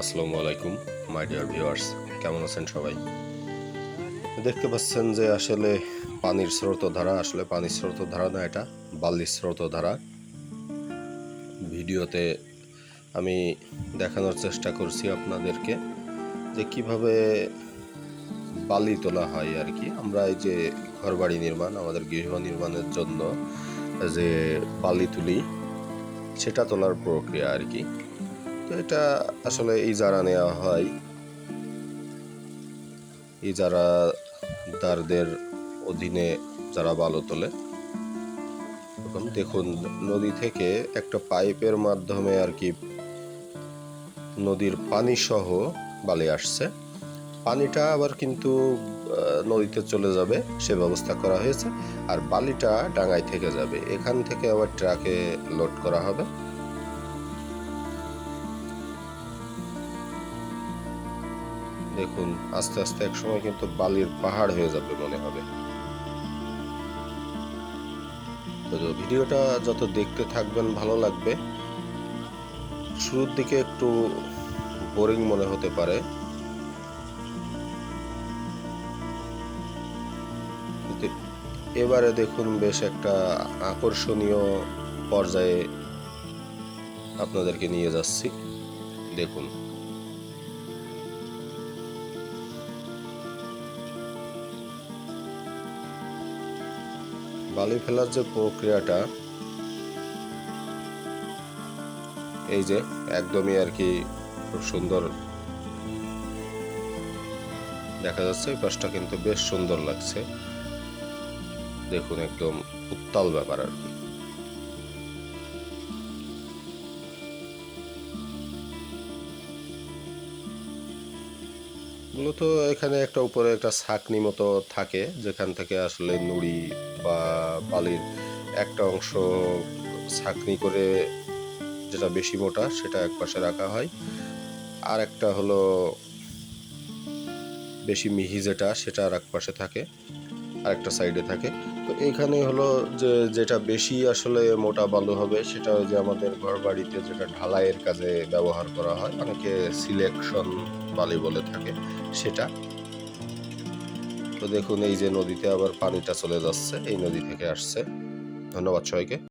আসসালামু আলাইকুম, my dear viewers, কেমন আছেন সবাই? দেখতে পাচ্ছেন যে আসলে পানির স্রোতধারা, আসলে পানির স্রোতধারা না এটা বালির স্রোতধারা। ভিডিওতে আমি দেখানোর চেষ্টা করছি আপনাদেরকে যে কীভাবে বালি তোলা হয় আর কি। আমরা এই যে ঘরবাড়ি নির্মাণ, আমাদের গৃহ নির্মাণের জন্য যে বালি তুলি, সেটা তোলার প্রক্রিয়া আর কি। এটা আসলে এই ইজারা নেওয়া হয় ইজারাদারদের অধীনে যারা বালু তোলে, এখন দেখুন, নদী থেকে একটা পাইপের মাধ্যমে আর কি নদীর পানি সহ বালি আসছে। পানিটা আবার কিন্তু নদীতে চলে যাবে, সে ব্যবস্থা করা হয়েছে। আর বালিটা ডাঙায় থেকে যাবে। এখান থেকে আবার ট্রাকে লোড করা হবে। দেখুন, আস্তে আস্তে এক সময় কিন্তু বালির পাহাড় হয়ে যাবে মনে হবে। তো ভিডিওটা যত দেখতে থাকবেন, ভালো লাগবে। শুরুর দিকে একটু বোরিং মনে হতে পারে। এবারে দেখুন, বেশ একটা আকর্ষণীয় পর্যায়ে আপনাদেরকে নিয়ে যাচ্ছি। দেখুন। বালি ফেলার যে প্রক্রিয়াটা, এই যে একদমই আর কি খুব সুন্দর দেখা যাচ্ছে, এই পাশটা কিন্তু বেশ সুন্দর লাগছে। দেখুন, একদম উত্তাল ব্যাপার আর কি। মূলত এখানে একটা উপরে একটা ছাকনি মতো থাকে, যেখান থেকে আসলে নুড়ি বা বালির একটা অংশ ছাকনি করে যেটা বেশি মোটা সেটা এক পাশে রাখা হয়। আর একটা হলো বেশি মিহি যেটা সেটা আর এক পাশে থাকে। আর একটা সাইডে থাকে। তো এইখানে হলো যে, যেটা বেশি আসলে মোটা বালু হবে, সেটা যে আমাদের ঘর বাড়িতে যেটা ঢালাইয়ের কাজে ব্যবহার করা হয়, অনেকে সিলেকশন বালি বলে থাকে সেটা। তো দেখুন, এই যে নদীতে আবার পানিটা চলে যাচ্ছে, এই নদী থেকে আসছে। ধন্যবাদ সবাইকে।